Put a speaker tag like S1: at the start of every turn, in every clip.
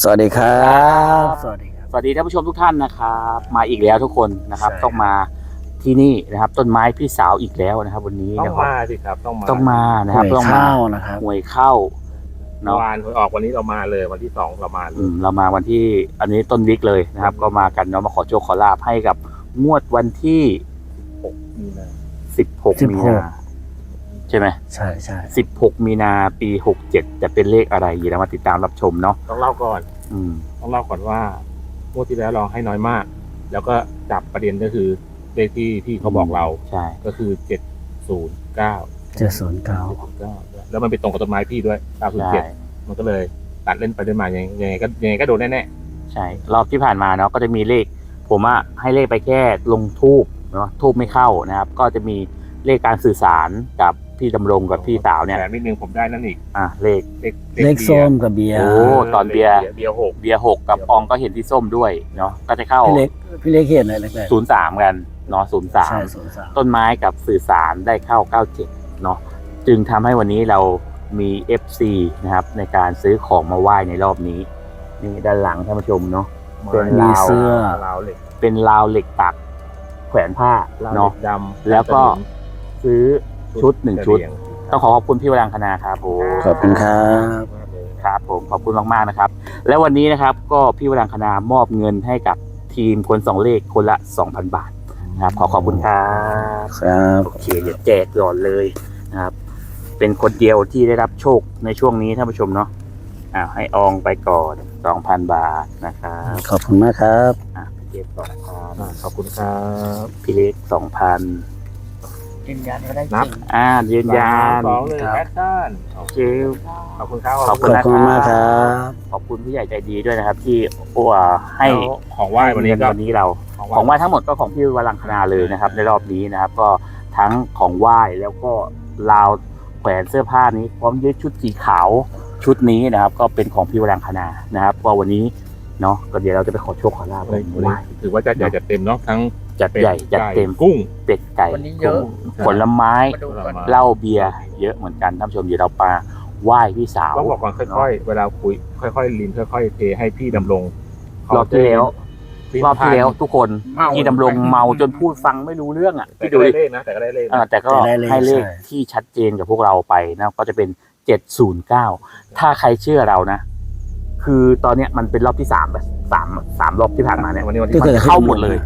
S1: สวัสดีครับ สวัสดีครับ
S2: สวัสดีท่านผู้ชมทุกท่านนะครับ มาอีกแล้วทุกคนนะครับ
S1: ใช่
S2: ต้องมาที่นี่นะครับ ต้นไม้พี่สาวอีกแล้วนะครับ วันนี้
S3: ต้อง
S2: นะครับ
S3: มาสิครับต้องมา
S2: ต้องมานะครับ
S1: หวย
S2: ต้องมา
S1: ข้าวนะครับ
S2: หวยเข้า
S3: เมื่
S2: เนาะ
S3: อวานหวยออกวันนี้เรามาเลยวันที่สองเรามาเล
S2: อื
S3: ย
S2: มเรามาวันที่อันนี้ต้นวิกเลยนะครับ ก็มากันเนาะมาขอโชคขอลาบให้กับงวดวันที่
S3: หกมีนา
S2: 16 มีนา ใช่ไหม
S1: ใช่ใช่
S2: 16มีนาปี67จะเป็นเลขอะไรเดี๋ยวเรามาติดตามรับชมเนาะ
S3: ต้องเล่าก่อน
S2: อืม
S3: ต้องเล่าก่อนว่างวดที่แล้วเราให้น้อยมาก แล้วก็จับประเด็นก็คือเลขที่ที่เขาบอกเรา
S2: ใช่
S3: ก็คือเจ็ดศูนย์เก้า
S1: เจ็ดศูนย์เก้า
S3: เก้าแล้วมันไปตรงกับต้นไม้พี่ด้วยเก้าศูนย์
S2: ใช่
S3: เจ็ดมันก็เลยตัดเล่นไปเล่นมายังยังไงก็ยังไงก็โดนแน่
S2: ใช่ รอบที่ผ่านมาเนาะก็จะมีเลข ผมอะให้เลขไปแค่ลงทูบเนาะทูบไม่เข้านะครับ ก็จะมี เลขการสื่อสารกับพี่ดำรง
S3: ๆ
S2: กับพี่สาวเนี่ย
S3: แถมนิดนึงผมได้นั่นอีก
S2: อะเลข
S3: เลข
S1: เลขส้มกับเบียร์
S2: โอ้ตอนเบียร์
S3: เบียร์หก
S2: เบียร์หกกับอองก็เห็นที่ส้มด้วยเนาะก็จะเข้า
S1: พี่เล็กพี่เล็กเห็นอะไรแรก
S2: ศูนย์สามกันเนาะศูนย์สา
S1: ๆใช่
S2: ม
S1: ศูนย์สาม
S2: ต้นไม้กับสื่อสารได้เข้าเก้าเจ็ดเนาะจึงทำให้วันนี้เรามี FC นะครับในการซื้อของมาไหว้ในรอบนี้ นี่ด้านหลังท่านผู้ชมเนาะเป็น
S1: มี
S2: ลาว
S1: เสื้อ
S3: ลาวเหล็ก
S2: เป็นราวเหล็กปัก แขวนผ้า
S3: ลาวเหล็
S2: เนาะ
S3: กดำ
S2: แล้วก็ ซื้อชุดหนึ่งชุด
S3: กระเย
S2: ต้องขอขอบคุณพี่วรังคณาครับผม
S1: ขอบคุณครับ
S2: ครับผมขอบคุณมากๆนะครับ และวันนี้นะครับก็พี่วรังคณามอบเงินให้กับทีมคนสองเลขคนละ 2,000 บาทนะครับ ขอขอบคุณครับ
S1: ครับ
S2: โอเคเดี๋ยวแจกก่อนเลยนะครับ เป็นคนเดียวที่ได้รับโชคในช่วงนี้ท่านผู้ชมเนาะอ่าให้อองไปก่อน2,000 บาทนะครับ
S1: ขอบคุณมากครับ
S2: อะพี่เจฟสองพัน
S3: อ่าขอบคุณครับ
S2: พี่เล็กสองพัน
S1: ยืนยันก็ได้
S3: นับ
S2: อ่ายืนยัน
S3: สองหนึ่ง
S1: ครับ
S3: แอคชั่น
S2: เจฟ
S3: ขอบคุณครับ
S2: ขอบ
S1: ขอบคุณมากครับ
S2: ขอบคุณผู้ใหญ่ใจดีด้วยนะครับ ที่โอ้อ่าให้
S3: แล้วของไหว้วันนี้ก็
S2: วันนี้เรา ของไหว้ทั้งหมดก็ของพี่วรังคณาเลยนะครับ ในรอบนี้นะครับ ก็ทั้งของไหว้แล้วก็ราวแขวนเสื้อผ้านี้พร้อมด้วยชุดสีขาวชุดนี้นะครับ ก็เป็นของพี่วรังคณานะครับก็วันนี้เนาะก็เดี๋ยวเราจะไปขอโชคขอลาบ
S3: วัน
S2: กัน
S3: นี้
S2: ไหว้
S3: ถือว่าจะใหญ่จัดเต็มเนาะทั้ง
S2: จัด
S3: เป็ด
S2: ใหญ่จัดเต็ม
S3: ไก่กุ้ง
S2: เป็ดไก่
S4: วันนี้เยอะ
S2: ผลไม้
S4: มาดูก่อน
S2: เหล้าเบียร์เยอะเหมือนกันท่านผู้ชมเดี๋ยวเรามาไหว้พี่สาว
S3: ต้องบอกก่อนค่อยๆ เวลาคุยค่อยๆลินค่อยๆเทให้พี่ดำรง
S2: รอบที่แล้ว
S3: ลิ้น
S2: รอบที่แล้วทุกคน
S4: เมา
S2: พี่ดำรงเมาจนพูดฟังไม่รู้เรื่องอะ
S3: แต่
S2: พี่
S3: ก็
S2: ดู
S3: ได้
S2: ดิ
S3: เลขนะแต่ก็ได้เลข
S2: เออ
S3: นะ
S2: แต่ก็
S1: ได้เลข
S2: ให้เลข
S1: ใช่
S2: ที่ชัดเจนกับพวกเราไปนะก็จะเป็น709ถ้าใครเชื่อเรานะ คือตอนเนี้ยมันเป็นรอบที่สามแบบสามสามรอบที่ผ่านมาเนี่ย
S3: วันนี้วัน
S1: ก็
S3: ที่
S1: เกิด
S2: เข้าหมดเลย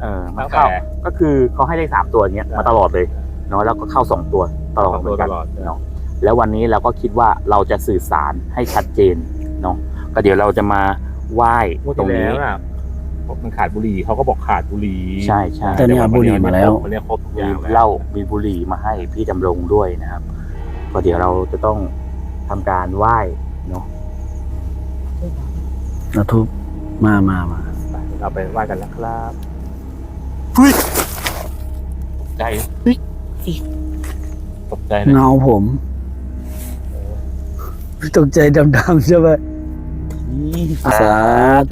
S3: เข้าหมดเลย
S2: เออมัน
S3: ตั้ง
S2: เข้า
S3: แต่
S2: ก็คือเขาให้เลขสามตัวอย่างเงี้ยมาตลอดเลยเนาะแล้วก็เข้าสองตัวตลอดเหมือนกัน
S3: ตลอด
S2: เนาะแล้ววันนี้เราก็คิดว่าเราจะสื่อสารให้ชัดเจนเนาะก็เดี๋ยวเราจะมาไหว้
S3: งวด
S2: ตรง
S3: ที่
S2: นี้
S3: แล้วอะมันขาดบุหรี่เขาก็บอกขาดบุหรี่
S2: ใช่ใช่
S1: แต่เนี่ยบุหรี่มาแล้ว
S3: วันนี้ครบทุกอ
S2: มี
S3: ย่าง
S2: เหล้ามีบุหรี่มาให้พี่ดำรงด้วยนะครับก็เดี๋ยวเราจะต้องทำการไหว้เนาะ
S1: นาทุบมามามา
S3: เราไปไหว้กันแล้วครับ
S2: ใจ
S3: ตกใจเลย
S1: เงาผมตกใจดำๆใช่ไหมสา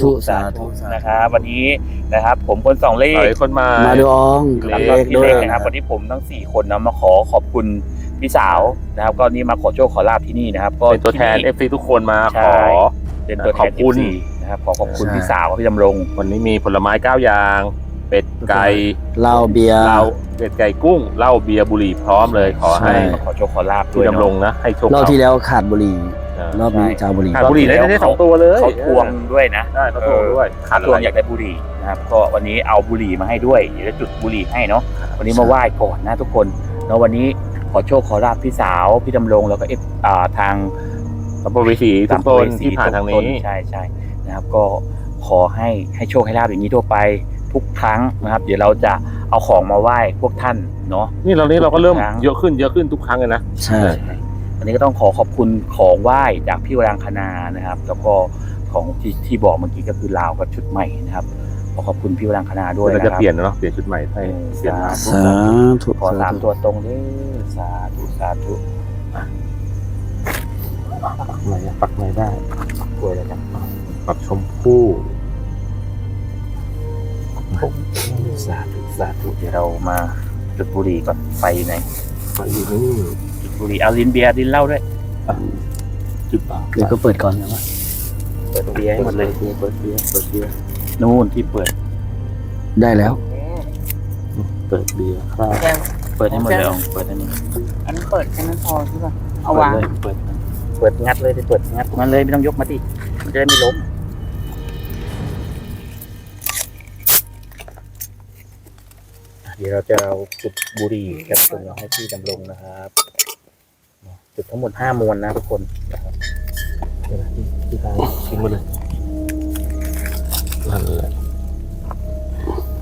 S1: ธุสาธุสาธุ
S2: นะครับวันนี้นะครับ ผมคนสองเลข
S3: เฮ้ยคนมา
S1: มาดูออง
S2: แล้ว
S1: เล
S2: ก็
S1: ข
S2: พี่
S1: ด้ว
S2: เล็
S1: ย
S2: กนะครับวันนี้ผมทั้งสี่คนนะมาขอขอบคุณพี่สาวนะครับ ก็นี่มาขอโชคขอลาบที่นี่นะครับ ก็
S3: เป็นตัวแทน
S2: ที่
S3: FC ทุกคนมาข
S2: ใช่
S3: อ
S2: เป็นตัวแทน
S3: ขอบคุณ
S2: FC นะครับขอขอบคุณ
S1: ใช่
S2: พี่สาวกับพี่ดำรง
S3: วันนี้มีผลไม้เก้าอย่าง เป็ดไก่
S1: เหล้าเบียร์
S3: เหล้าเป็ดไก่กุ้งเหล้าเบียร์บุหรี่พร้อมเลยขอ
S1: ใช่
S3: ให้
S2: มาขอโชคขอลาบด้
S3: พี่
S2: วยเน
S3: ดำรง
S2: อะ
S3: นะให้โชค
S1: รอบ
S3: เรา
S1: ที่แล้วขาดบุหรี่
S3: เออ
S1: รอบนี้จะเอาบุหรี่
S3: ขาดบุหรี่ได้ได้สองตัวเลย
S2: เขาทวงด้วยนะ
S3: ได้เขาทวงด้วย
S2: ขาทวงอยากได้บุหรี่นะครับก็วันนี้เอาบุหรี่มาให้ด้วยเดี๋ยวจะจุดบุหรี่ให้เนาะวันนี้มาไหว้ก่อนนะทุกคนเนาะวันนี้ขอโชคขอลาบพี่สาวพี่ดำรงแล้วก็เอฟอ่าทาง
S3: สัมภเวสีทุกคนที่ผ่านทางนี้
S2: ใช่ใช่นะครับ ก็ขอให้ให้โชคให้ลาบอย่างนี้ทั่วไป ทุกครั้งนะครับ เดี๋ยวเราจะเอาของมาไหว้พวกท่านเนาะ
S3: นี่เรานี้เราก็เริ่ม
S2: ทุกครั้ง
S3: เยอะขึ้นเยอะขึ้นทุกครั้งเลยนะ
S1: ใช่
S2: วันนี้ก็ต้องขอขอบคุณของไหว้จากพี่วรางคณานะครับ แล้วก็ของที่ที่บอกเมื่อกี้ก็คือลาวกับชุดใหม่นะครับขอขอบคุณพี่วรางคณาด้วย
S3: เรา
S2: นะค
S3: จะ
S2: รับ
S3: เปลี่ยนเนาะเปลี่ยนชุดใหม่ให้เปลี่ยน
S2: สาธุ
S1: สาธุ
S2: ขอสาม
S1: สาธุ
S2: ตัวตรงเลยสาธุสาธุอะ
S3: ปักไหนปักไหนได้
S2: กล้วยแล้วกัน
S3: ปักชมพู่
S2: สาธุสาธุเดี๋ยวเรามาจุดบุหรี่ก่อนไฟอยู่ไหน
S3: ปักอยู่นี่
S2: จุดบุหรี่เอาลิ้นเบียร์ลิ้นเหล้าด้วย
S3: จุดเปล่า
S1: เดี๋ยวก็เปิดก่อนนะวะ
S2: เปิดเบียร์ให้หมดเลยเปิดเบียร์เปิดเบียร์นู่นที่เปิด
S1: ได้แล้ว
S2: เปิดเบียร์ครับ
S4: แก้ว
S2: เปิดให้หมดเลยเอาเปิดอันนี้
S4: อันนั้นเปิดแค่นั้นพอใช่ป่ะเอา
S2: เปิด
S4: วาง
S2: เลยเปิดเปิดงัดเลยเปิดงัดตรงนั้นเลยไม่ต้องยกมาดิมันจะได้ไม่ล้ม เดี๋ยวเราจะเอาจุดบุหรี่แคปซูลให้พี่ดำรงนะครับ จุดทั้งหมดห้ามวนนะทุกคนนะครับเดี๋ยวนะพี่พี่ตายทิ้งมาเลย
S3: นั่นแหละ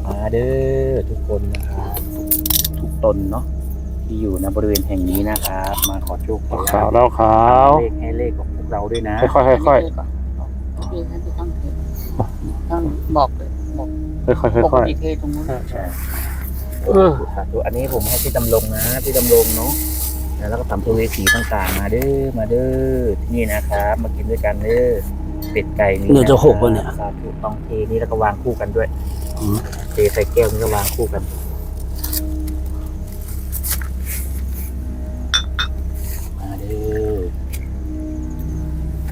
S2: มาเด้อทุกคนนะครับทุกตนเนาะที่อยู่ในบริเวณแห่งนี้นะครับ มาขอโชคขอ
S3: ขาว
S2: ลา
S3: แล้วขาว
S2: เลขให้เลขของพวกเราด้วยนะ
S3: ค่อยๆค่อย
S4: พี่ให้พี่ตั้งเทตั้งบอกเลยบอก
S3: ๆค่อยๆ
S4: ปก
S3: ค่อย
S4: ติเทตรงนู้น
S2: ใช่
S3: ๆเออ
S2: สาธุอันนี้ผมให้พี่ดำรงนะพี่ดำรงเนาะแล้วก็สัมภเวสีต่างๆ มาเด้อมาเด้อที่นี่นะครับ มากินด้วยกันเด้อเป็ดไก่นี่
S1: เนี่ยจะหกวะเนี่ย
S2: สาธุต้องเทนี่แล้วก็วางคู่กันด้วย
S1: อืม
S2: เทใส่แก้วนี่ก็วางคู่กันมาเด้อ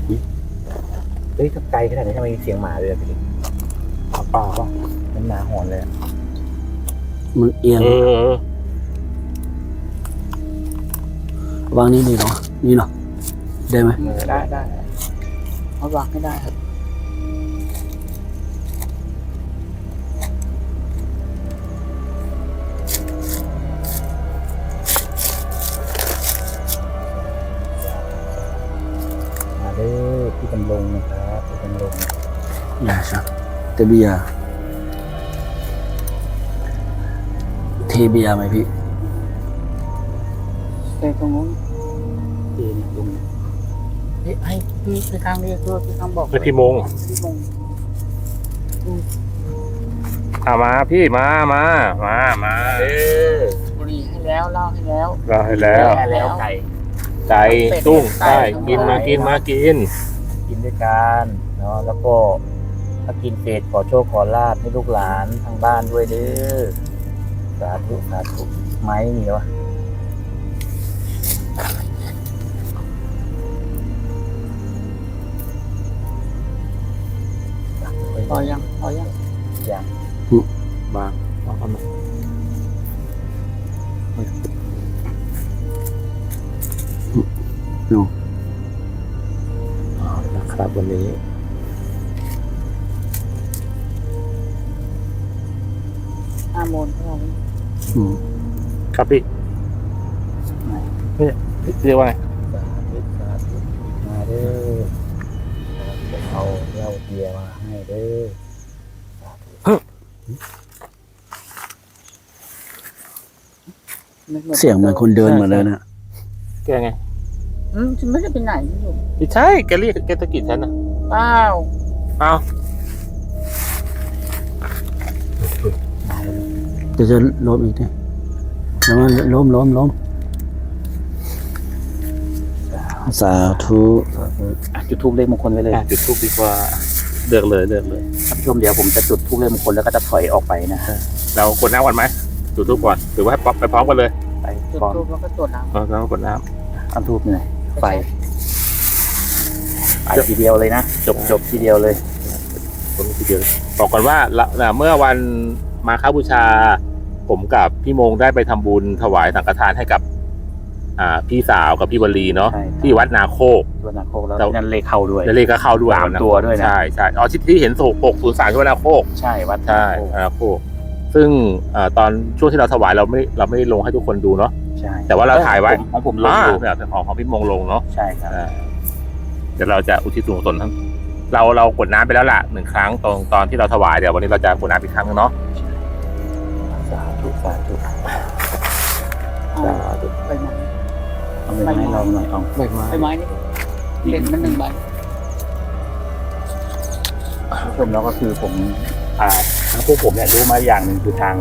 S2: อุ๊ยเฮ้ยถ้าไกลขนาดนี้ทำไมมีเสียงหมาเลยอะพี่
S3: ป่าปะ
S2: มันหมาหอนเลยอะ
S1: มันเอียง
S3: เออ
S1: วางนี่ดีเนาะนี่เนาะได้ไหม
S4: ได้ได้เอาวางให้ได้ครับ
S2: มาเด้อพี่ดำรงนะครับพี่ดำรง
S1: อย่าชักแต่เบียร์ เทเบียร์ไหมพี่
S4: เทตรงนู้น
S2: เอ็นตรง
S4: เฮ้ยให้พี่พี่ข้างเรียกด้วยพี่ข้างบอก
S3: ไปที่โมง
S4: พี่มง
S3: อ่ามาพี่มามามามา
S2: เออ
S4: บุหรี่ให้แล้วเหล้าให้แล้ว
S3: เราให้แล้ว
S2: แล้วไก่
S3: ไก่ตุ้งได้กินมากินมากิน
S2: กินด้วยกันเนาะแล้วก็ถ้ากินเสร็จขอโชคขอลาบให้ลูกหลานทางบ้านด้วยเด้อ สาธุสาธุไม้มีวะ
S4: พอยังพอยัง
S2: อย่าง
S3: มาเอาเอามาเอาละครับวันนี้
S1: อืม
S3: ครับพี่เรียกว่าไง
S2: สาธุสาธุมาเด้อนะครับเอาเหล้าเบียร์มาให้เด้อ
S1: เสียงเหมือนคนเดินมาเลยนะ
S3: แกไง
S4: อืมฉันไม่ได้ไปไหนอยู่
S3: ไม่ใช่แกเรียกแกตะกิดฉันนะ
S4: เปล่า
S3: เอา
S1: เดี๋ยวจะล้มอีกทีแล้วมันล้มล้มล้มสาธุ
S2: อะจุดทูบเลขมงคลไว้เลย
S3: อะจุดทูบดีกว่าเลือกเลยเลือกเลย
S2: ท่านผู้ชมเดี๋ยวผมจะจุดทูบเลขมงคลแล้วก็จะถอยออกไปนะฮะ
S3: เรากดน้ำก่อนไหมจุดทูบก่อนหรือว่าให้ป๊อปไปพร้อมกันเลย
S2: ไป
S4: จุด
S2: ก่อน
S4: ทูบแล้วก็ตรวจน้
S3: เราเรากดน้
S2: เอาทูบหน่อยำไฟไปทีเดียวเลยนะ จบจบทีเดียวเลยำ
S3: ผมทีเดียวเลยบอกก่อนว่าละน่ะเมื่อวันมาค้าบูชา ผมกับพี่มงได้ไปทำบุญถวายสังฆทานให้กับ อ่า พี่สาวกับพี่วลีเนาะ
S2: ใช่
S3: ที่วัดนาโคก
S2: ตัวนาโคกแล้ว
S3: แต่
S2: ที่นั่นเลขเข้าด้วย
S3: และเลขก็เข้าด้วย
S2: สาม
S3: นะ
S2: ตัวด้วยนะ
S3: ใช่ใช่อ๋อที่ที่เห็นโศกปกศูนย์สามที่วัดนาโคก
S2: ใช่วัด
S3: ใช่
S2: นาโคก
S3: นาโคก ซึ่งเอ่อตอนช่วงที่เราถวายเราไม่เราไม่ได้ลงให้ทุกคนดูเนาะ
S2: ใช่
S3: แต่ว่าเราถ่ายไว้
S2: ผมของผมลง
S3: อ่า
S2: อยู่
S3: เนี่ยเป็นของของพี่มงลงเนาะ
S2: ใช่ครับ
S3: อ่าเดี๋ยวเราจะอุทิศส่วนกุศลทั้งเราเรากดน้ำไปแล้วล่ะหนึ่งครั้งตรงตอนที่เราถวายเดี๋ยววันนี้เราจะกดน้ำอีกครั้งนึงเนาะ
S2: สาธุสาธุ
S4: เอาไปไหน
S2: เอาไปให้เราหน่อยเอา
S3: ไม่มา
S4: ไปไม้นี่เห็นมันหนึ่งใบ
S2: ท่านผู้ชมแล้วก็คือผมอ่าทางพวกผมเนี่ยรู้มาอย่างหนึ่งคือทาง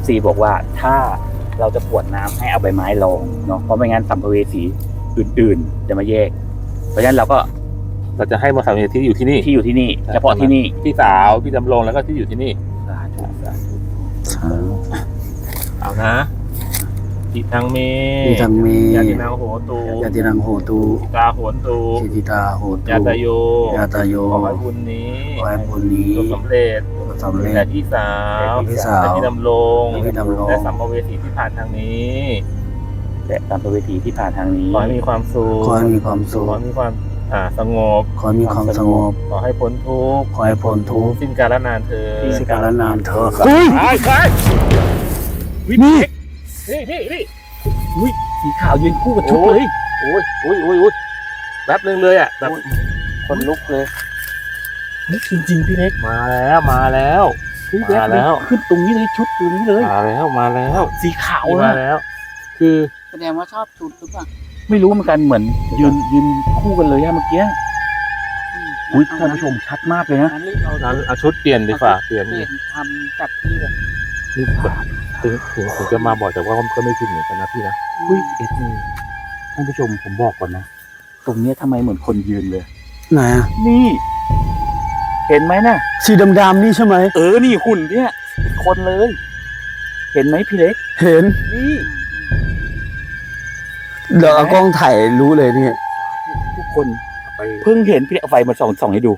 S2: FC บอกว่าถ้าเราจะกวดน้ำให้เอาใบไม้รองเนาะเพราะไม่งั้นสัมภเวสีอื่น ๆ จะมาแยก เพราะฉะนั้นเราก็
S3: เราจะให้มาสามเณรที่อยู่ที่นี่
S2: ที่อยู่ที่นี่เฉพาะที่นี่
S3: พี่สาวพี่ดำรงแล้วก็ที่อยู่ที่นี่
S2: สาธุสาธุ
S1: สาธุ
S3: เอานะทิทังเม
S1: อิทังเม
S3: ยาตินังโหตู
S1: ยาตินังโหตู
S3: สิตาโหนตู
S1: สิทิตาโหตู
S3: ยาตโย
S1: ยาตโย
S3: ขอให้บุญนี้
S1: ขอให้บุญนี้
S3: จงสำเร็จ
S1: สำเร็
S3: และ
S1: จ
S3: พี่สาว
S1: และพี่สาว
S3: และพี่ดำรง
S1: และพี่ดำรง
S3: และสัมภเวสีที่ผ่านทางนี้
S2: และตามประเวทีที่ผ่านทางนี้
S3: ขอให้มีความสุข
S1: ขอให้มีความสุข
S3: ขอให้มีความ อ่าสงบ
S1: ขอให้มีความสงบ
S3: ขอให้พ้นทุกข์
S1: ขอให้พ้นทุกข์
S3: สิ้นกาลนานเธอ
S1: ที่สการนานเถอะ
S3: ไปไปวินี่นี่นี่นี่
S2: อุ้ยสีขาวยืนคู่กับชุด
S3: โอ้
S2: เลยย
S3: โอ้ยโอ้ยโอ้ยโอ้ยแป๊บนึงเลยอะแบบ
S2: คนลุกเลย
S3: นี่จริงๆพี่เล็กมาแล้วมาแล้ว
S2: เฮ้ย
S3: มาแล้ว
S2: ขึ้นตรงนี้เลยชุดตรงนี้เลย
S3: มาแล้วมาแล้ว
S2: สีขาว
S3: มา
S2: นะ
S3: แล้ว คือ
S4: แสดงว่าชอบชุดหรือเปล่า
S2: ไม่รู้เหมือนกันเหมือน ยืนยืนคู่กันเลยอะเมื่อกี้อุ้ยท่านผู้ชมชัดมากเลยนะ
S4: งั้นรีบเอา
S3: นั้นเอาชุดเปลี่ยนดีกว่าเปลี่ยน
S4: เปลี่ยนทำจัดที่แบบ
S3: นี่แบบถึงถึงถึงจะมาบ่อยแต่ว่าก็ไม่ชินเหมือนกันนะพี่นะ
S2: เฮ้ยเอ็ดท่านผู้ชมผมบอกก่อนนะตรงเนี้ยทำไมเหมือนคนยืนเลย
S1: ไหนอะ
S2: นี่ เห็นไหมนะ
S1: สีดำๆนี่ใช่ไหม
S2: เออนี่หุ่นเนี่ย คนเลย เห็นไหมพี่เล็ก
S1: เห็น
S2: นี่
S1: เดี๋ยวเอากล้องถ่ายรู้เลยนี่
S2: ทุกคนเพิ่งเห็นพี่เล็กเอาไฟมาส่องส่องให้ดู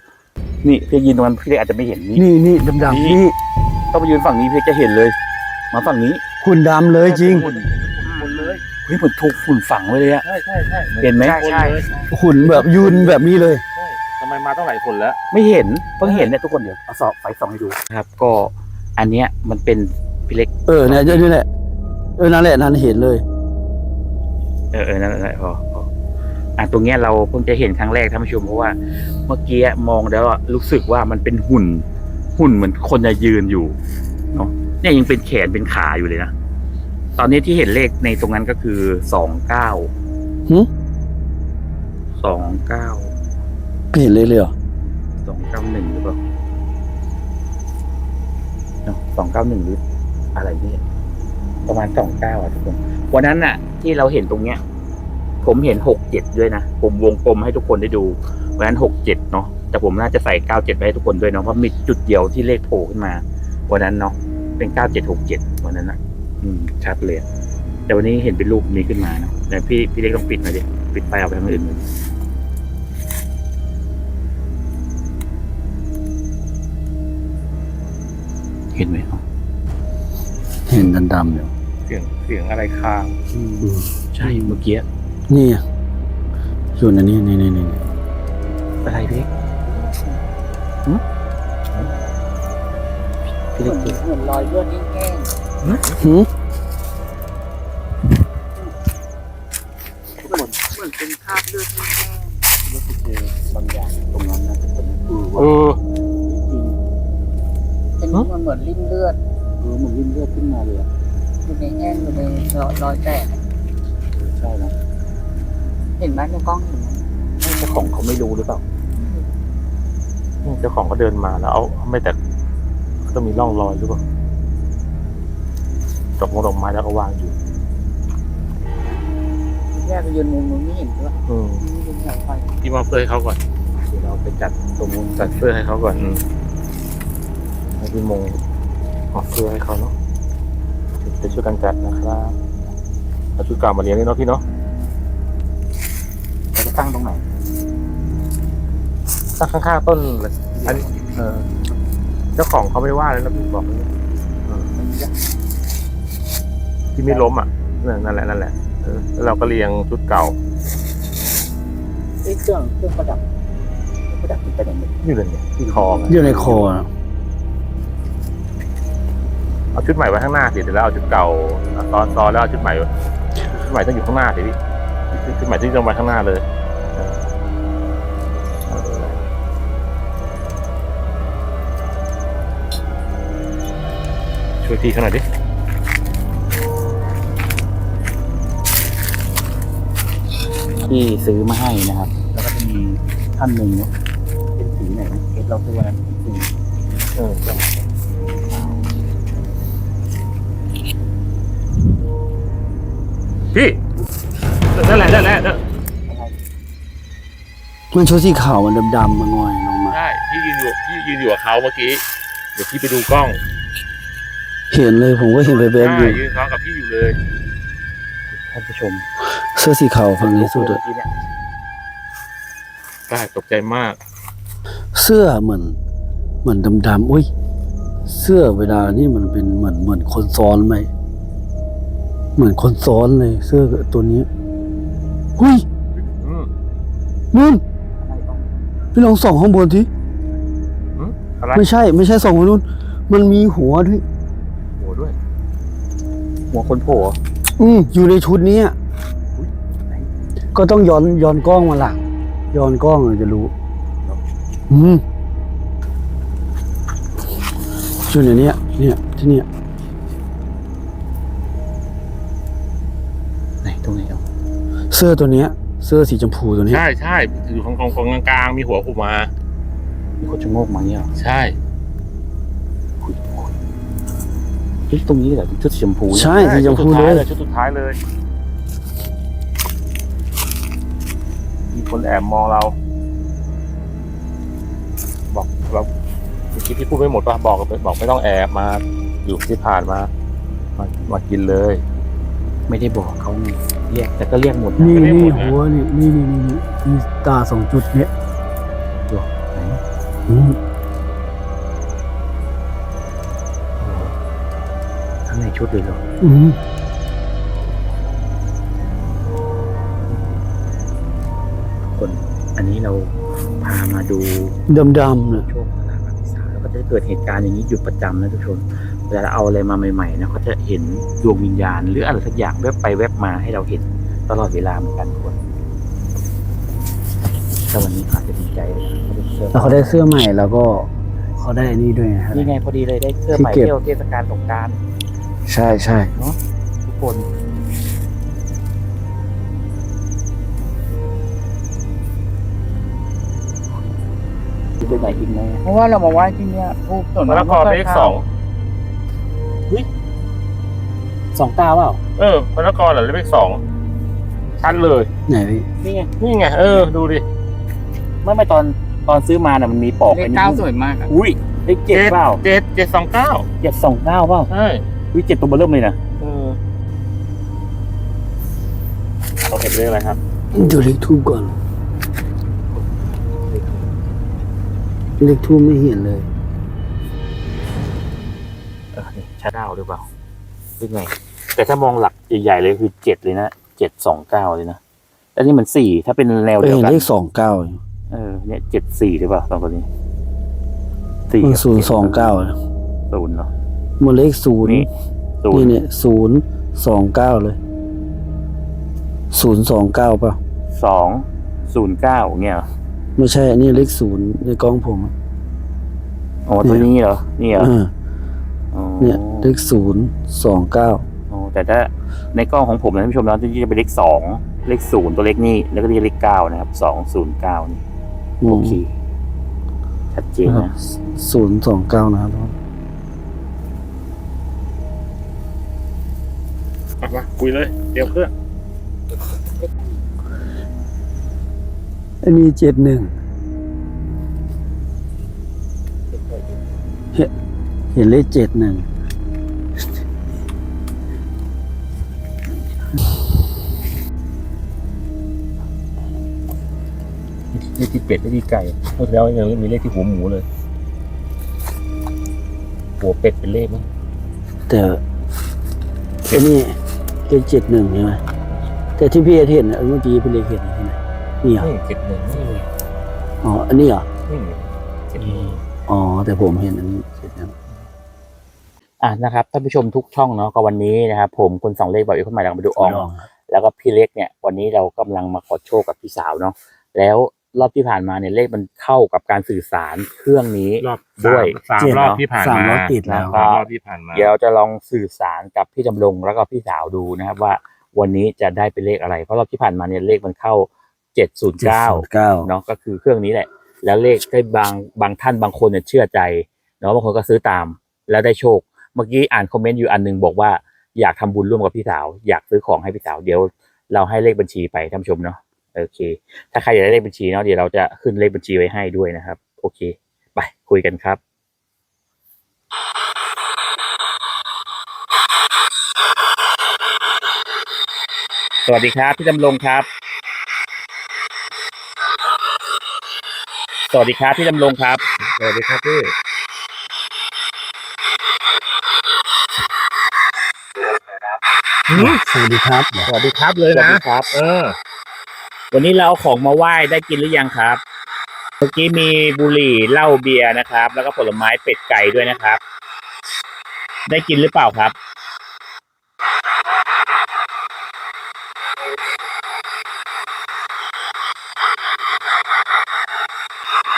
S2: นี่พี่ยืนตรงนั้นพี่เล็กอาจจะไม่เห็นนี่
S1: นี่นี่ดำๆ
S2: นี่
S1: นี่
S2: ต้องไปยืนฝั่งนี้พี่เล็กจะเห็นเลย มาฝั่งนี้
S1: หุ่นดำเลยจริง
S2: หุ่นหุ่นเลยเฮ้ยเหมือนถูกหุ่นฝังไว้เลยอะ
S3: ใช่ใช่ใช่
S2: เห็นไหม
S3: ใช่เลย
S1: หุ่นแบบยืนแบบนี้เลย
S3: ใช่ทำไมมาต้องหลายคนแล้ว
S2: ไม่เห็นเพิ่งเห็นเนี่ยทุกคนเดี๋ยวเอาสอบไฟส่องให้ดูครับ ก็อันเนี้ยมันเป็นพี่เล็ก
S1: เออเนี่ยนี่แหละเออนั่นแหละนั่นเห็นเลย
S2: เออเออนั่นแหละพอพออะตรงเนี้ยเราเพิ่งจะเห็นครั้งแรกท่านผู้ชมเพราะว่าเมื่อกี้มองแล้วอะรู้สึกว่ามันเป็นหุ่น หุ่นเหมือนคนจะยืนอยู่เนาะเนี่ยยังเป็นแขนเป็นขาอยู่เลยนะตอนนี้ที่เห็นเลขในตรงนั้นก็คือสองเก้า
S1: หึ
S2: สองเก้า
S1: เห็นเลยเลยเหรอ
S2: สองเก้าหนึ่งหรือเปล่าสองเก้าหนึ่งหรืออะไรเนี่ย ประมาณสองเก้าอะทุกคนวันนั้นน่ะ ที่เราเห็นตรงเนี้ย ผมเห็นหกเจ็ดด้วยนะผมวงกลมให้ทุกคนได้ดูวันนั้นหกเจ็ดเนาะแต่ผมน่าจะใส่เก้าเจ็ดไปให้ทุกคนด้วยเนาะเพราะมีจุดเดียวที่เลขโผล่ขึ้นมาวันนั้นเนาะเป็นเก้าเจ็ดหกเจ็ดวันนั้นนะอืมชัดเลยแต่วันนี้เห็นเป็นรูปนี้ขึ้นมาเนาะแต่พี่พี่เล็กต้องปิดหน่อยดิปิดไฟเอาไปทางอื่นเลยเห็นไหมครับ
S1: เห็นดำๆอยู่
S3: เสียงเสียงอะไรค้าง
S2: ใช่เมื่อกี้
S1: นี่อะส่วนอันนี้นี่นี่นี่
S2: อะไรพี่เล็กหึพี่
S4: เห
S2: เล็
S4: มื
S2: ก
S4: อน
S2: เจอ
S4: เหมือนรอยเลือดแห้ง
S1: หืม
S4: ๆเหมือนเหมือนเป็นคราบเลือดแห้ง
S2: เจอบางอย่างตรงนั้นนะทุกคนเออ
S3: เอ
S2: ว่า
S3: อ
S2: จริง
S4: ๆเป็นมันเหมือนริ่มเลือด
S2: เออเหมันวิ่งเลือดขึ้นมาเลยอะ
S4: อยู่ในแห้งอยู่ในรอยแตก
S2: เออใช่นะ
S4: เห็นไหมในกล้องเห็นไหม
S2: เจ้าของเขาไม่รู้หรือเปล่า
S3: เจ้าของก็เดินมาแล้วเอาไม่แต่ก็มีร่องรอยหรือเปล่าดอกมงดอกไม้แล้วก็วางอยู่
S4: แยกไปยืนมุมนู้นไม่เห็นด้วย
S3: อืม
S4: นี่เป็นแถวไฟ
S3: พี่มอบเสื้อให้เขาก่อน
S2: เดี๋ยวเราไปจัดตรงนู้น
S3: จัดเสื้อให้เขาก่อนอืมให้พี่มงมอบเสื้อให้เขาเนาะ จะช่วยกันจัดนะครับเอาชุดเก่ามาเลี้ยงนี่เนาะพี่เนาะ
S2: เราจะตั้งตรงไหน
S3: ตั้งข้างๆต้นเลยอันเออเจ้าของเขาไม่ว่าเลยนะพี่บอกเลยเออที่ไม่ล้มอะนั่นแหละนั่นแหละเออแล้วเราก็เรียงชุดเก่า
S2: เอ้ยเครื่องเครื่องประดับเครื่องประดับมันเป็นยังไง
S3: อยู่เลยเนี่ยที่คอไง
S1: อยู่ในคออะ
S3: เอาชุดใหม่ไว้ข้างหน้าสิเดี๋ยวเราเอาชุดเก่าซ้อนซ้อนแล้วเอาชุดใหม่ชุดใหม่ต้องอยู่ข้างหน้าสิพี่ชุดชุดใหม่ที่ต้องไว้ข้างหน้าเลยช่วยทีเขาหน่อยดิ
S2: ที่ซื้อมาให้นะครับ แล้วก็จะมีท่านหนึ่งเนาะเป็นสีไหนนะเอฟเราซื้อวันนั้นสี
S3: เออ แหละนั่นแหละนั่น
S1: มันชุดสีขาวมันดำๆมันงอยลงมา
S3: ใช่พี่ยืนอยู่พี่ยืนอยู่กับเขาเมื่อกี้ เดี๋ยวพี่ไปดูกล้อง
S1: เห็นเลยผมก็เห็นไปแบบๆอ
S3: ใช่
S1: ยู่
S3: ยืนเขากับพี่อยู่เลย
S1: เท่า
S2: นผู้ชม
S1: เสื้อสีขาวฝั่งนี้สุดอะ
S2: เมื่อกี้เนี่ย
S3: ได้ตกใจมาก
S1: เสื้อเหมือน เหมือนดำๆอุ้ย เสื้อเวลานี่มันเป็นเหมือนเหมือนคนซ้อนไหม เหมือนคนซ้อนเลย เสื้อตัวนี้ หุ้ย
S3: อืม
S1: นุ่น
S2: อะไรต้อง
S1: พี่ลองส่องข้างบนที
S3: อะไร
S1: ไม่ใช่ ไม่ใช่ส่องไปนู่น มันมีหัวด้วย
S3: โหด้วย
S2: หัวคนโผล่
S1: อืมอยู่ในชุดนี้อะก็ต้องย้อนย้อนกล้องมาหลังย้อนกล้องเราจะรู้ อืมอยู่ในเนี้ยเนี่ยที่เนี่ย
S2: ไหนตรงไหนเอา
S1: เสื้อตัวเนี้ย เสื้อสีชมพูตัวเนี้ย
S3: ใช่ใช่อยู่ของของของกลางๆมีหัวผูกมา
S2: มีคนชะโงกมาเนี่ยเหรอ
S3: ใช่
S2: เฮ้ยตรงนี้เหรอชุดสีชมพูเนี่ย
S1: ใช่สีชมพู
S3: ชุด
S1: เล
S3: ท้าย
S1: ย
S3: เลยชุดสุดท้ายเลย มีคนแอบมองเรา บอกเราเมื่อกี้พี่พูดไม่หมดป่ะบอกบอกไม่ต้องแอบมาอยู่ที่ผ่านมา มามากินเลย
S2: ไม่ได้บอกเขาไง เรียกแต่ก็เรียกหมดนะ
S1: นี่
S3: ไม่ได้หม
S1: นี่
S3: ดนะ
S1: หัวนี่นี่นี่นี่นี่มีตาสองจุดเนี่ย
S2: ไหน
S1: อืม
S2: ทั้งในชุดเลยเหรอ
S1: อืม
S2: คนอันนี้เราพามาดู
S1: ดำดำๆน่ะ
S2: ช่วงเวลาแบบสาวแล้วก็จะเกิดเหตุการณ์อย่างนี้อยู่ประจำนะทุกคน เวลาเราเอาอะไรมาใหม่ๆนะเขาจะเห็นดวงวิญญาณ หรืออะไรสักอย่างแวบไปแวบมาให้เราเห็นตลอดเวลาเหมือนกันคนแต่วันนี้อาจจะดีใจเลยนะเขาได้เสื้อ
S1: แล้วเขาได้เสื้อใหม่แล้วก็เขาได้อันนี้ด้วยนะฮะ
S2: นี่ไงพอดีเลยได้เสื้อใหม่
S1: ที่เก็บ
S2: เที่ยวเทศกาลสงกราร
S1: ใช่ใช่
S2: ทุกคนไปไหนอีกไหม
S4: เพราะว่าเรามาไหว้ที่เนี้ยทูบส่วน
S3: มะละกอเลขสอง
S2: สองเก้าเปล่า
S3: เออมะละกอเหรอเลขสองชัดเลย
S1: ไหนพี่
S2: นี่ไง
S3: นี่ไงเออดูดิ
S2: ไม่ไม่ตอนตอนซื้อมาน่ะมันมีปอก
S4: เล
S2: อั
S4: ข
S2: นนี้
S4: เก้าสวยมากอะ
S2: อุ้ยเลขเจ็ดเปล่า
S3: เจ็ดเจ็ดสองเก้า
S2: เจ็ดสองเก้าเปล่า
S3: ใช่
S2: อุ้ยเจ็ดตัวเบอร์เริ่มเลยนะ
S3: เออเราเห็นเลขอะไรครับ
S1: ดูเลขทูบก่อนเลขทูบไม่เห็นเลย
S2: ชาดาวหรือเปล่าหรือไง แต่ถ้ามองหลักใหญ่ๆเลยคือเจ็ดเลยนะเจ็ดสองเก้าเลยนะแล้วนี่มันสี่ถ้าเป็นแนว
S1: เอ
S2: เดียว
S1: อ
S2: กัน
S1: เลขสองเก้า
S2: เออเนี่ยเจ็ดสี่หรือเปล่าตรงตัวนี้สี่
S1: มันศูนย์สองเก้า
S2: ศูนย์เนาะ
S1: มันเลขศูนย์
S2: นี่ศูน
S1: นี่
S2: ย์
S1: เนี่ยศูนย์สองเก้าเลยศูนย์สองเก้าป่ะ
S2: สองศูนย์เก้าเนี่ยเหรอ
S1: ไม่ใช่อันนี้เลขศูนย์ในกล้องผมอะ
S2: อ๋อตัวนี้เหรอนี่เหรอ
S1: อ่า
S2: อ๋อ
S1: เนี่ยเลขศูนย์สองเก้า
S2: อ๋อแต่ถ้าในกล้องของผมนะท่านผู้ชมนะที่จะเป็นเลขสองเลขศูนย์ตัวเลขนี่แล้วก็นี่เลขเก้านะครับสองศูนย์เก้านี่โอเคชัดเจนนะ
S1: ศูนย์สองเก้านะครับ
S3: มาคุยเลยเดี๋ยวเครื่อง
S1: อันนี้เจ็ดหนึ่งเห็นเลขเจ็ดหนึ่ง
S3: เลขที่เป็ดเลขที่ไก่เมื่อแล้วยังมีเลขที่หัวหมูเลยหัวเป็ดเป็นเลขมั้ง
S1: แต่อันนี้เลขเจ็ดหนึ่งใช่ไหมแต่ที่พี่เอเห็นอะเมื่อกี้เป็นเลขเห็นที่ไหนนี่เหรอ
S3: นี่เจ็ดหนึ่งนี่
S1: อ๋ออันนี้เหรอ
S3: นี่เจ็ดหนึ่ง
S1: อ๋อแต่ผมเห็นอันนี้เจ็ดหนึ่ง
S2: อะนะครับท่านผู้ชมทุกช่องเนาะก็วันนี้นะครับผมคนสองเลขบอกอีกคนใหม่เรามาดูออง
S1: ลองครับ
S2: แล้วก็พี่เล็กเนี่ยวันนี้เรากำลังมาขอโชคกับพี่สาวเนาะแล้วรอบที่ผ่านมาเนี่ยเลขมันเข้ากับการสื่อสารเครื่องนี้
S3: รอบ
S2: ด้วย
S3: สาม
S1: เจ็ด
S3: รอบที่ผ่าน
S1: สาม
S3: มาร
S1: อบติดแล้ว
S3: สามรอบที่ผ่านมา
S2: เดี๋ยวเราจะลองสื่อสารกับพี่จำลงแล้วก็พี่สาวดูนะครับว่าวันนี้จะได้เป็นเลขอะไร เพราะรอบที่ผ่านมาเนี่ยเลขมันเข้าเจ็ดศูนย์เก้า
S1: เก้า
S2: เนาะก็คือเครื่องนี้แหละ แล้วเลขได้บางบางท่านบางคนเนี่ยเชื่อใจเนาะบางคนก็ซื้อตามแล้วได้โชคเมื่อกี้อ่านคอมเมนต์อยู่อันหนึงบอกว่าอยากทำบุญร่วมกับพี่สาว อยากซื้อของให้พี่สาวเดี๋ยวเราให้เลขบัญชีไปท่านผู้ชมเนาะโอเค ถ้าใครอยากได้เลขบัญชีเนาะเดี๋ยวเราจะขึ้นเลขบัญชีไว้ให้ด้วยนะครับ โอเค ไปคุยกันครับสวัสดีครับ พี่ดำรงครับ สวัสดีครับพี่ดำรงครับ
S3: สวัสดีครับพี่
S1: สวัสดีครับ
S3: สวัสดีครับเลย
S2: สวัส
S3: นะ
S2: ดีครับ
S3: เออ
S2: วันนี้เราเอาของมาไหว้ได้กินหรือยังครับ เมื่อกี้มีบุหรี่เหล้าเบียร์นะครับ แล้วก็ผลไม้เป็ดไก่ด้วยนะครับ ได้กินหรือเปล่าครับ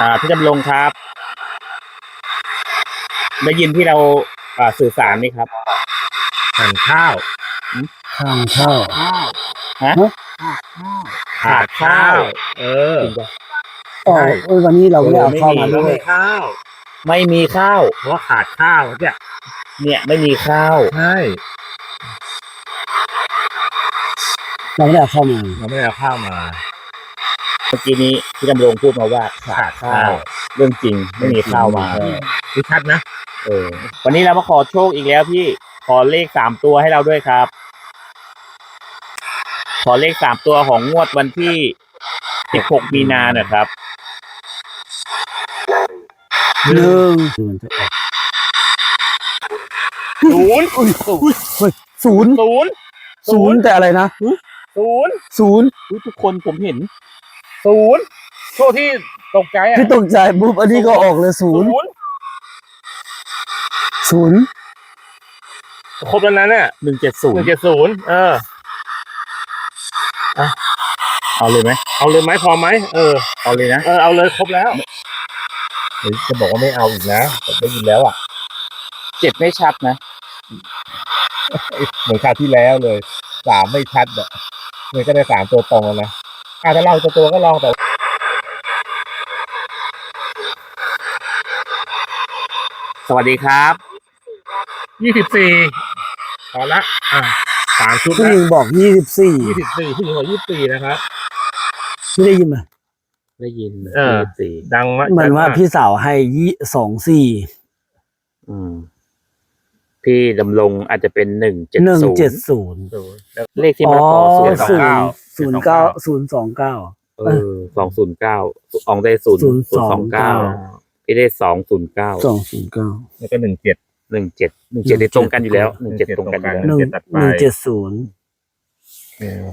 S2: อ่าพี่ดำรงครับ ได้ยินที่เราอ่าสื่อสารไหมครับ
S3: หั่นข้าว
S1: ข้างข้าว
S2: ฮะ
S3: ขาดข้าว เออ
S2: จริงปะ
S1: อ๋อเอ้ยวันนี้เราไม่ได้เอา
S2: ไม่
S1: เข้า
S2: มี
S1: มา
S3: แล้
S1: ด้
S3: ว
S1: วย
S3: ไม่ข้าว
S2: ไม่มีข้าว
S3: เพราะว่าขาดข้าวเนี่ย
S2: เนี่ยไม่มีข้าว
S3: ใช่
S1: เราไม่ได้เอาเข้ามา
S3: เราไม่ได้เอาข้าวมา
S2: เมื่อกี้นี้พี่ดำรงพูดมาว่าขาดข้าว เรื่องจริงไม่มีข้าวมา
S3: พี่ชัดนะ
S2: เออ วันนี้เรามาขอโชคอีกแล้วพี่ ขอเลขสามตัวให้เราด้วยครับ ขอเลขสามตัวของงวดวันที่สิบหกมีนาหน่อยครับ
S1: หนึ่งมันจะออก
S2: ศูนย์
S1: เฮ้ยศูนย์
S2: ศูนย์
S1: ศูนย์แต่อะไรนะ
S2: ศูนย์
S1: ศูนย์
S2: อุ๊ยทุกคนผมเห็น
S3: ศูนย์ช่วงที่ตกใจอะ
S1: ที่ตกใจปุ๊บอันนี้ก็ออกเลยศูนย์
S3: ศูนย์
S1: ศูนย์
S3: ครบแล้วนั้นเนี่ย
S2: หนึ่งเจ็ดศู
S3: ห
S2: น
S3: นึ่
S2: ย์
S3: งเจ็ดศูนย์เออ
S2: เอาเลยไหม
S3: เอาเลยไหมพอไหมเออ
S2: เอาเลยนะ
S3: เออเอาเลยครบแล้วเฮ้ยจะบอกว่าไม่เอาอีกนะผมได้ยินแล้วอะ
S2: เจ็ดไม่ชัดนะ
S3: เหมือนคราวที่แล้วเลยสามไม่ชัดอะมันก็ได้สามตัวตรงแล้วนะอาจจะเราตัวตัวก็ลองแต่
S2: สวัสดีครับ
S3: ยี่สิบสี่พอละอะ สามชุด
S1: ผู้
S3: นะ
S1: หญิงบอกยี่สิบสี่
S3: ยี่สิบสี่ผู้หญิงบอกยี่สิบสี่นะครับ
S1: ไม่ได้ยินไหม
S2: ได้ยิน
S3: เออ
S2: สี่
S3: ดังมาก
S1: เหมือนว่าพี่สาวให้ยี่สองสี่
S2: อืมพี่ดำรงอาจจะเป็นหนึ่งเจ็ด
S1: หนึ่ง
S2: ศูน
S1: เจ็ด
S2: ย์
S1: ศูนย์
S2: เลขที่
S1: อ๋
S2: มะ
S1: อ
S2: ละกอศูนย์
S1: ศูนย์ศูนย์เก้าศูนย์สองเก้า
S2: เออสองศูนย์เก้าอองได้ศูนย์
S1: ศูนย์
S2: ศูนย์สองเก้า
S1: 29
S2: พี่ได้สองศูนย์เก้า
S1: สองศูนย์เก้า
S3: แล้วก็หนึ่งเจ็ด
S2: หนึ่งเจ็ดหนึ่งเจ็ดได้ตรงกันอยู่แล้วหนึ่งเจ็ดตรงกันอยู่แล้ว
S1: หนึ่ง
S3: เจ็ดตัดไป
S1: หนึ่งเจ็ดศูนย์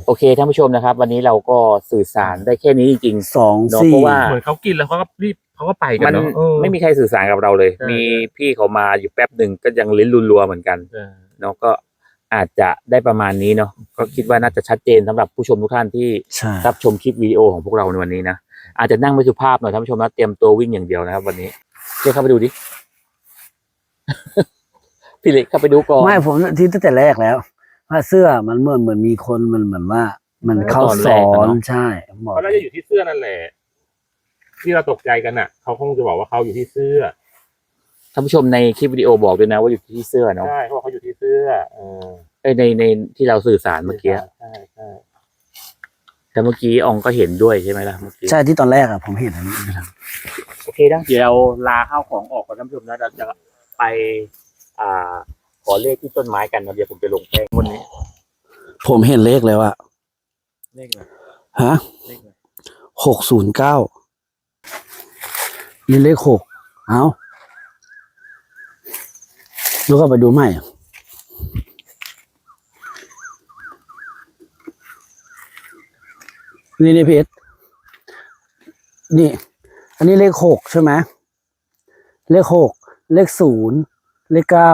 S2: โอเคท่านผู้ชมนะครับ วันนี้เราก็สื่อสารได้แค่นี้จริง
S1: สอง
S2: เนอะ
S1: สี่
S2: เพราะว่า
S3: เหมือนเขากินแล้วเขาก็รีบเขาก็ไป
S2: ๆ
S3: กั
S2: มันน
S3: เนาะเออ
S2: ไม่มีใครสื่อสารกับเราเลย
S3: ใช่
S2: มีพี่เขามาอยู่แป๊บหนึ่งก็ยังลิ้นรัวๆเหมือนกัน
S3: เออ
S2: เนาะก็อาจจะได้ประมาณนี้เนาะก็คิดว่าน่าจะชัดเจนสำหรับผู้ชมทุกท่านที่
S1: ใช่
S2: รับชมคลิปวิดีโอของพวกเราในวันนี้นะอาจจะนั่งไม่สุภาพหน่อยท่านผู้ชมนะเตรียมตัววิ่งอย่างเดียวนะครับ วันนี้เจ๊เข้าไปดูดิ พี่เล็กเข้าไปดูก่อน
S1: ไม่ผมที่ตั้งแต่แรกแล้วว่าเสื้อมันเหมือนเหมือนมีคนมันเหมือนว่า มันเข้า
S2: ตอน
S1: ส
S2: แรก
S1: อ
S2: อะ
S1: น
S2: เนอะ
S1: ใช่บอก
S3: เขาน่าจะอยู่ที่เสื้อนั่นแหละ ที่เราตกใจกันอะ เขาคงจะบอกว่าเขาอยู่ที่เสื้อ
S2: ท่านผู้ชมในคลิปวิดีโอบอกด้วยนะว่าอยู่ที่เสื้อเนาะ
S3: ใช่เขาบอกเขาอยู่ที่เสื้อ เออ
S2: เอ้ยในในที่เราสื่อสารเมื่อกี้
S3: ใช่ใช่
S2: แต่เมื่อกี้อองก็เห็นด้วยใช่ไหมล่ะเมื่อกี้
S1: ใช่ที่ตอนแรกอะผมเห็นอันนี้นะครับ
S2: โอเคนะเดี๋ยวเราลาข้าวของออกก่อนท่านผู้ชมนะเราจะ ไปอ่าขอเลขที่ต้นไม้กันนะเดี๋ยวผมจะลงแป้งวันนี้
S1: ผมเห็นเลขแล้วอะ
S2: เลขอะไร
S1: ฮะ
S2: เลขอะไร
S1: หกศูนย์เก้านี่เลขหกเอาแล้วก็ไปดูใหม่นี่นี่เพชรนี่ อันนี้เลขหกใช่ไหมเลขหก เลขศูนย์เลขเก้า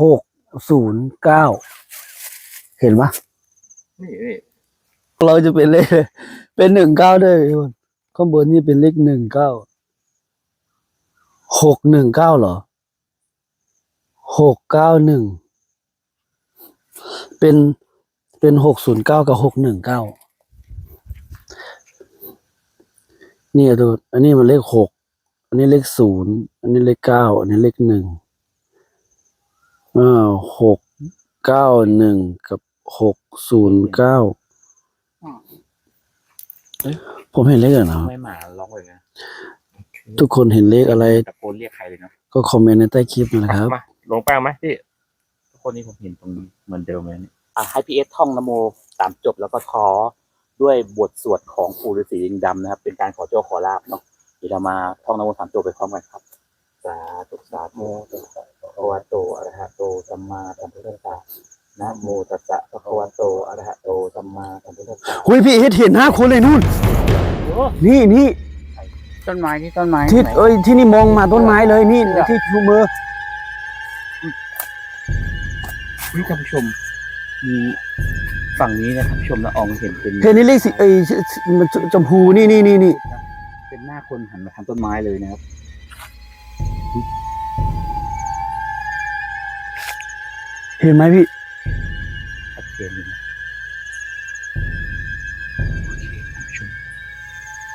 S1: หกศูนย์เก้าเห็นปะ
S3: นี่นี่
S1: เราจะเป็นเลขเป็นหนึ่งเก้าด้วยทุกคนข้างบนนี่เป็นเลขหนึ่งเก้าหกหนึ่งเก้าเหรอหกเก้าหนึ่งเป็นเป็นหกศูนย์เก้ากับหกหนึ่งเก้านี่ดูอันนี้มันเลขหก อันนี้เลขศูนย์อันนี้เลขเก้าอันนี้เลขหนึ่งอ่าหกเก้าหนึ่งกับหกศูนย์เก้าผมเห็นเลขอะไรนะ
S2: ไม่หมาร้องเลยนะ
S1: ทุกคนเห็นเลขอะไร
S2: ตะโกนเรียกใครเลยเนาะ
S1: ก็คอมเมนต์ในใต้คลิปนะครับ
S3: มาลงแป้งไหมพี่
S2: ทุกคนนี้ผมเห็นตรงนี้เหมือนเดิมเลยเนี่ยอะให้พีเอสท่องนะโมามจบแล้วก็ท้อด้วยบทสวดของปู่ฤาษีลิงดำนะครับ เป็นการขอโชคขอลาบเนาะเดี๋ยวเรามาท่องนโมสามจบไปพร้อมกันครับ สาธุสาธุตัสสะภะคะวะโตอะระหะโตสัมมาสัมพุทธัสสะนะโมตัสสะภะคะวะโตอะระหะโตสัมมาสัมพุทธัสสะ
S1: หุยพี่เอ็ดเห็นห้าคนเลยนู่น นี่นี่
S4: ต้นไม้ที่ต้นไม้
S1: ที่
S4: ไหน
S1: เอ้ยที่นี่มองมาต้นไม้เลยนี่ที่ชูมือ
S2: เฮ้ยท่านผู้ชมมีฝั่งนี้นะท่านผู้ชมนะอองเห็นเป็น
S1: เห็นนี่เลขสีเอ้ยมันชมพูนี่นี่นี่นี่
S2: เป็นหน้าคนหันมาทางต้นไม้เลยนะครับ
S1: เห็นไหมพี่
S2: ชัดเจนเลยนะโอเคท่านผู้ชม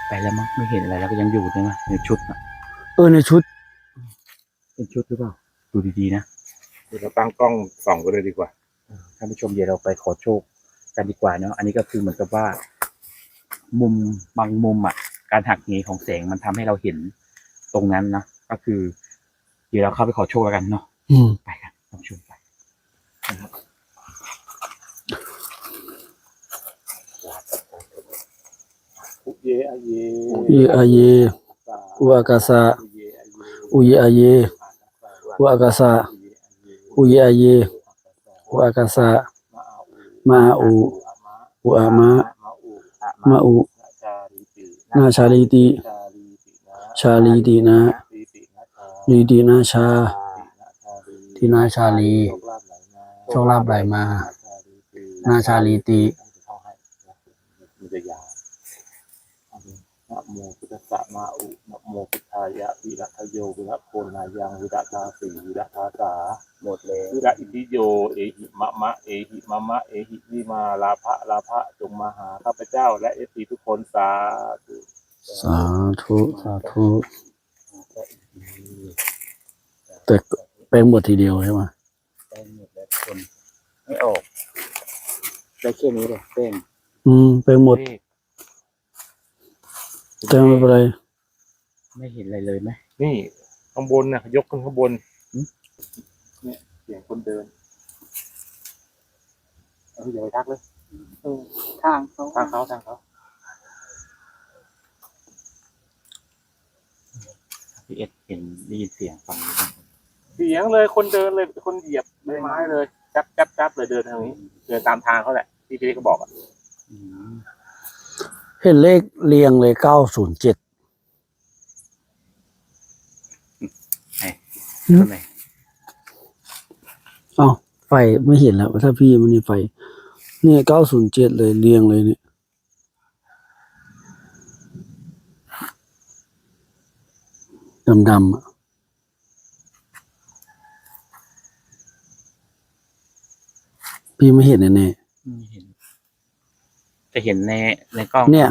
S2: ไปแล้วมั้งไม่เห็นอะไรแล้วก็ยังอยู่ใช่ไหมในชุดน่ะ
S1: เออในชุด
S2: เป็นชุดหรือเปล่า ดูดีๆนะ
S3: เดี๋ยวเราตั้งกล้องส่องกันเลยดีกว่า
S2: ท่านผู้ชมเดี๋ยวเราไปขอโชคกันดีกว่าเนาะอันนี้ก็คือเหมือนกับว่า มุมบางมุมอะ การหักเหของแสงมันทำให้เราเห็นตรงนั้นนะก็คือเดี๋ยวเราเข้าไปขอโชคแล้วกันเนาะ
S1: อืม
S2: ไปกันท่านผู้ชมไปนะครับ
S3: อุเยอเย
S1: อีอาเยอุอากาสะอุเยอาเยอุอากาสะอุเยอาเยอุอากาสะมาอุอุอามะมาอุ นาชาลีติชาลีตินะลีตินาชาทินาชาลีโชคลาภไหลมานาชาลีติ
S3: มันจะยาวนะโมพุทธัสสะมาอุนะ โมพุทธายะวิรัตโยวิรัตโพนายังวิรัตาสีวิรัตาสา
S2: หมดเลย
S3: วิรัตอิติโย เอหิมะมะเอหิมะมะเอหิวิมาลาภะลาภะจงมาหาข้าพเจ้า และเอฟซีทุกคนสาธุ
S1: สาธุสาธุแต่เป็นหมดทีเดียวใช่ไหม
S2: แป้งหมดแล้วคนไม่ออกได้แค่นี้เลยแป้ง
S1: อืมเป็นหมดแต่ไม่เป็นไร
S2: ไม่เห็นอะไรเลยไหม
S3: นี่ข้างบนนะยกขึ้นข้างบนเนี่ยเสียงคนเดินเอออย่าไปทักเลย
S4: ทางเขา
S3: ทางเขาทางเขา
S2: พี่เอ็ดเห็นได้ยินเสียงฟัง
S3: เสียงเลยคนเดินเลยคนเหยียบใบไม้เลยจับจับจับเลยเดินทางนี้ เดินตามทางเขาแหละที่พี่เล็กก็บอกอะ
S2: อืม
S1: เห็นเลขเรียงเลยเก้าศูนย์เจ็ด อืม
S2: ตรงไหน
S1: อ้าวไฟไม่เห็นแล้ว ถ้าพี่มันนี่ไฟ เนี่ยเก้าศูนย์เจ็ดเลยเรียงเลยเนี่ยดำๆอะพี่ไม่เห็นแน่
S2: ไม่เห็นจะเห็นในในกล้อง
S1: เนี่ย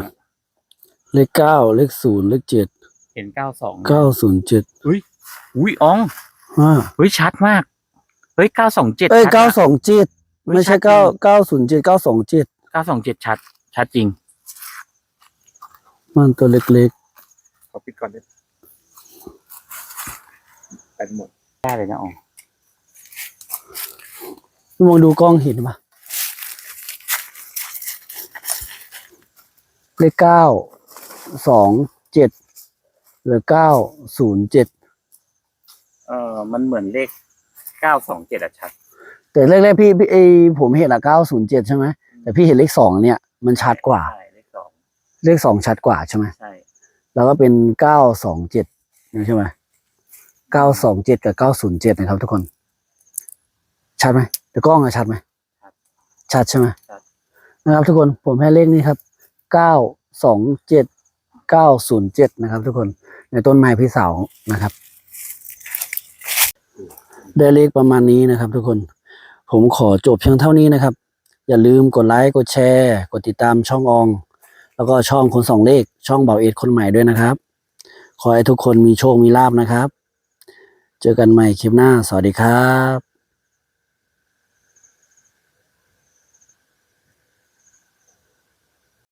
S1: ๆเลขเก้าเลขศูนย์เลขเจ็ด
S2: เห็นเก้าสอง
S1: เก้าศูนย์เจ็ด
S2: อุ้ย อ๋อง
S1: ห้า
S2: เฮ้ยชัดมาก เฮ้ยเก้าสองเจ็ด
S1: เอ้ยเก้าสองเจ็ดไม่ใช่
S2: ชัดจริ
S1: เก้างเก้าศูนย์เจ็ดเก้าสองเจ็ด
S2: เก้าสองเจ็ดชัด ชัดจริง
S1: มันตัวเล็ก
S3: ขอปิดก่อนดิไปหมด
S2: ได้เลยนะอ๋อง
S1: ๆมองดูกล้องเห็นปะเลขเก้าสองเจ็ดหรือเก้าศูนย์เจ็ด
S2: เออมันเหมือนเลขเก้าสองเจ็ดอะชัด
S1: แต่แรกๆพี่พี่ไอผมเห็นอะเก้าศูนย์เจ็ดใช่ไหมแต่พี่เห็นเลขสองเนี่ย มันชัดกว่า
S2: ใช่เลขสอง
S1: เลขสองชัดกว่าใช่ไหม
S2: ใช่
S1: แล้วก็เป็นเก้าสองเจ็ดใช่ไหมเก้าสองเจ็ดกับเก้าศูนย์เจ็ดนะครับ ทุกคน ชัดไหมแต่กล้องอะชัดไหมชัดใช่ไหมนะครับ ทุกคนผมให้เลขนี้ครับเก้าสองเจ็ดเก้าศูนย์เจ็ดนะครับ ทุกคนในต้นไม้พี่เสาวนะครับ ได้เลขประมาณนี้นะครับ ทุกคน ผมขอจบเพียงเท่านี้นะครับ อย่าลืมกดไลค์กดแชร์ กดติดตามช่องออง แล้วก็ช่องคนสองเลข ช่องเบาเอ็ดคนใหม่ด้วยนะครับ ขอให้ทุกคนมีโชคมีลาบนะครับ เจอกันใหม่คลิปหน้า สวัสดีครับ